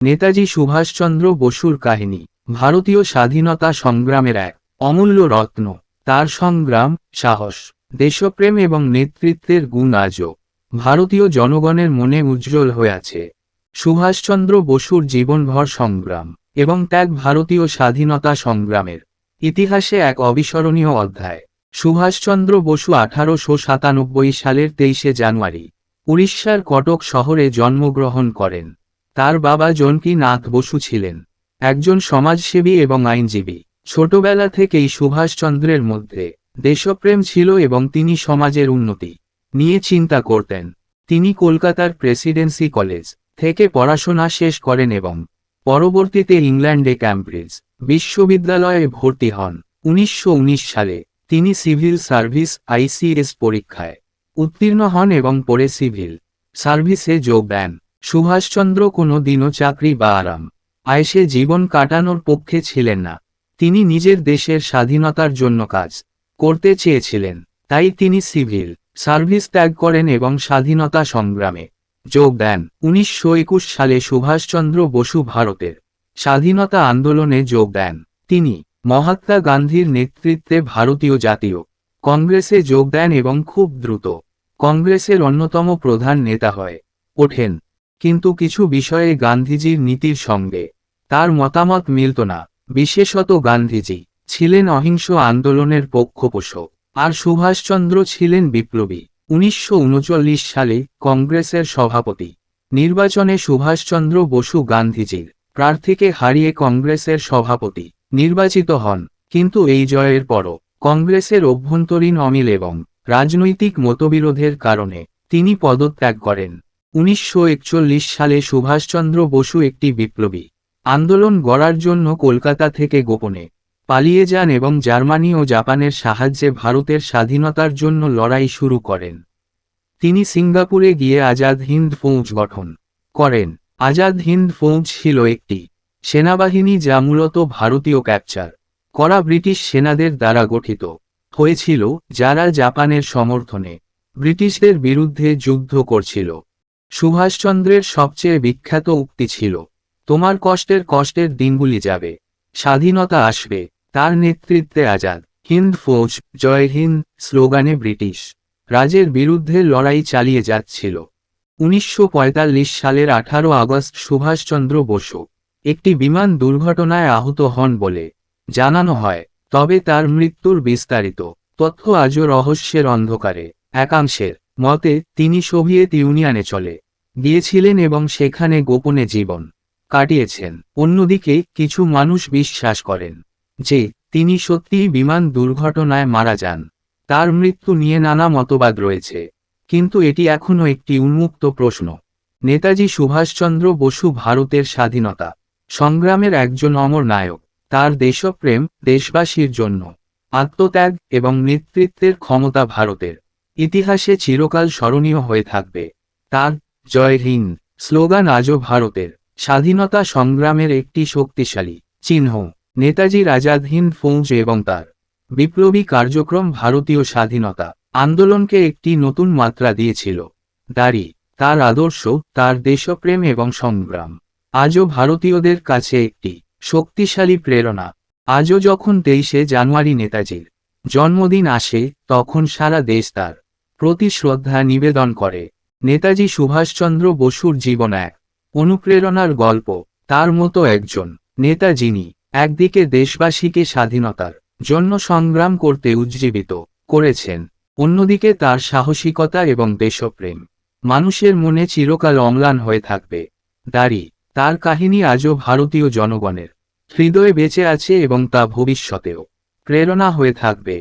নেতাজি সুভাষচন্দ্র বসুর কাহিনী, ভারতীয় স্বাধীনতা সংগ্রামের এক অমূল্য রত্ন, তার সংগ্রাম, সাহস, দেশপ্রেম এবং নেতৃত্বের গুণ আজও ভারতীয় জনগণের মনে উজ্জ্বল হয়ে আছে। সুভাষচন্দ্র বসুর জীবনভর সংগ্রাম এবং ত্যাগ ভারতীয় স্বাধীনতা সংগ্রামের ইতিহাসে এক অবিস্মরণীয় অধ্যায়। সুভাষচন্দ্র বসু আঠারোশো সাতানব্বই সালের তেইশে জানুয়ারি, উড়িষ্যার কটক শহরে জন্মগ্রহণ করেন। তার বাবা জনকী নাথ বসু ছিলেন। একজন সমাজসেবী এবং আইনজীবী। ছোটবেলা থেকেই সুভাষচন্দ্রের মধ্যে দেশপ্রেম ছিল এবং তিনি সমাজের উন্নতি নিয়ে চিন্তা করতেন। তিনি কলকাতার প্রেসিডেন্সি কলেজ থেকে পড়াশোনা শেষ করেন এবং পরবর্তীতে ইংল্যান্ডে ক্যামব্রিজ বিশ্ববিদ্যালয়ে ভর্তি হন। উনিশশো উনিশ সালে তিনি সিভিল সার্ভিস আইসিএস পরীক্ষায় উত্তীর্ণ হন এবং পরে সিভিল সার্ভিসে যোগ দেন। সুভাষচন্দ্র কোনো দিনও চাকরি বা আরাম, আয়েসে জীবন কাটানোর পক্ষে ছিলেন না। তিনি নিজের দেশের স্বাধীনতার জন্য কাজ করতে চেয়েছিলেন, তাই তিনি সিভিল সার্ভিস ত্যাগ করেন এবং স্বাধীনতা সংগ্রামে যোগ দেন। উনিশশো একুশ সালে সুভাষচন্দ্র বসু ভারতের স্বাধীনতা আন্দোলনে যোগ দেন। তিনি মহাত্মা গান্ধীর নেতৃত্বে ভারতীয় জাতীয় কংগ্রেসে যোগ দেন এবং খুব দ্রুত কংগ্রেসের অন্যতম প্রধান নেতা হয় ওঠেন। কিন্তু কিছু বিষয়ে গান্ধীজির নীতির সঙ্গে তার মতামত মিলত না। বিশেষত গান্ধীজি ছিলেন অহিংস আন্দোলনের পক্ষপোষক। আর সুভাষচন্দ্র ছিলেন বিপ্লবী। উনিশশো উনচল্লিশ সালে কংগ্রেসের সভাপতি। নির্বাচনে সুভাষচন্দ্র বসু গান্ধীজির প্রার্থীকে হারিয়ে কংগ্রেসের সভাপতি নির্বাচিত হন। কিন্তু এই জয়ের পরও কংগ্রেসের অভ্যন্তরীণ অমিল এবং রাজনৈতিক মতবিরোধের কারণে তিনি পদত্যাগ করেন। উনিশশো একচল্লিশ সালে সুভাষচন্দ্র বসু একটি বিপ্লবী। আন্দোলন গড়ার জন্য কলকাতা থেকে গোপনে পালিয়ে যান এবং জার্মানি ও জাপানের সাহায্যে ভারতের স্বাধীনতার জন্য লড়াই শুরু করেন। তিনি সিঙ্গাপুরে গিয়ে আজাদ হিন্দ ফৌজ গঠন করেন। আজাদ হিন্দ ফৌজ ছিল একটি সেনাবাহিনী যা মূলত ভারতীয় ক্যাপচার করা ব্রিটিশ সেনাদের দ্বারা গঠিত হয়েছিল, যারা জাপানের সমর্থনে ব্রিটিশদের বিরুদ্ধে যুদ্ধ করছিল। সুভাষচন্দ্রের সবচেয়ে বিখ্যাত উক্তি ছিল, তোমার কষ্টের কষ্টের দিনগুলি যাবে, স্বাধীনতা আসবে, তার নেতৃত্বে আজাদ, হিন্দ ফৌজ, জয় হিন্দ, স্লোগানে ব্রিটিশ, রাজের বিরুদ্ধে লড়াই চালিয়ে যাচ্ছিল। উনিশশো পঁয়তাল্লিশ সালের আঠারো আগস্ট সুভাষচন্দ্র বসু, একটি বিমান দুর্ঘটনায় আহত হন বলে জানানো হয়, তবে তার মৃত্যুর বিস্তারিত তথ্য আজও রহস্যের অন্ধকারে, একাংশের মতে, তিনি সোভিয়েত ইউনিয়নে চলে গিয়েছিলেন এবং সেখানে গোপনে জীবন কাটিয়েছেন। অন্যদিকে, কিছু মানুষ বিশ্বাস করেন যে, তিনি সত্যিই বিমান দুর্ঘটনায় মারা যান। তার মৃত্যু নিয়ে নানা মতবাদ রয়েছে। কিন্তু এটি এখনও একটি উন্মুক্ত প্রশ্ন। নেতাজি সুভাষচন্দ্র বসু ভারতের স্বাধীনতা সংগ্রামের একজন অমর নায়ক। তার দেশপ্রেম দেশবাসীর জন্য আত্মত্যাগ এবং নেতৃত্বের ক্ষমতা ভারতের। ইতিহাসে চিরকাল স্মরণীয় হয়ে থাকবে। তার, জয় হিন্দ, স্লোগান আজও ভারতের। স্বাধীনতা সংগ্রামের একটি শক্তিশালী চিহ্ন। নেতাজি আজাদ হিন্দ ফৌজ এবং তার বিপ্লবী কার্যক্রম ভারতীয় স্বাধীনতা আন্দোলনকে একটি নতুন মাত্রা দিয়েছিল। দাড়ি, তার আদর্শ, তার দেশপ্রেম এবং সংগ্রাম। আজও ভারতীয়দের কাছে একটি শক্তিশালী প্রেরণা। আজও যখন তেইশে জানুয়ারি নেতাজির জন্মদিন আসে, তখন সারা দেশ তার প্রতি শ্রদ্ধা নিবেদন করে। নেতাজি সুভাষচন্দ্র বসুর জীবন এক অনুপ্রেরণার গল্প। তার মতো একজন নেতা যিনি একদিকে দেশবাসীকে স্বাধীনতার জন্য সংগ্রাম করতে উজ্জীবিত করেছেন। অন্যদিকে তার সাহসিকতা এবং দেশপ্রেম মানুষের মনে চিরকাল অম্লান হয়ে থাকবে। দাড়ি, তার কাহিনী আজও ভারতীয় জনগণের হৃদয়ে বেঁচে আছে এবং তা ভবিষ্যতেও প্রেরণা হয়ে থাকবে।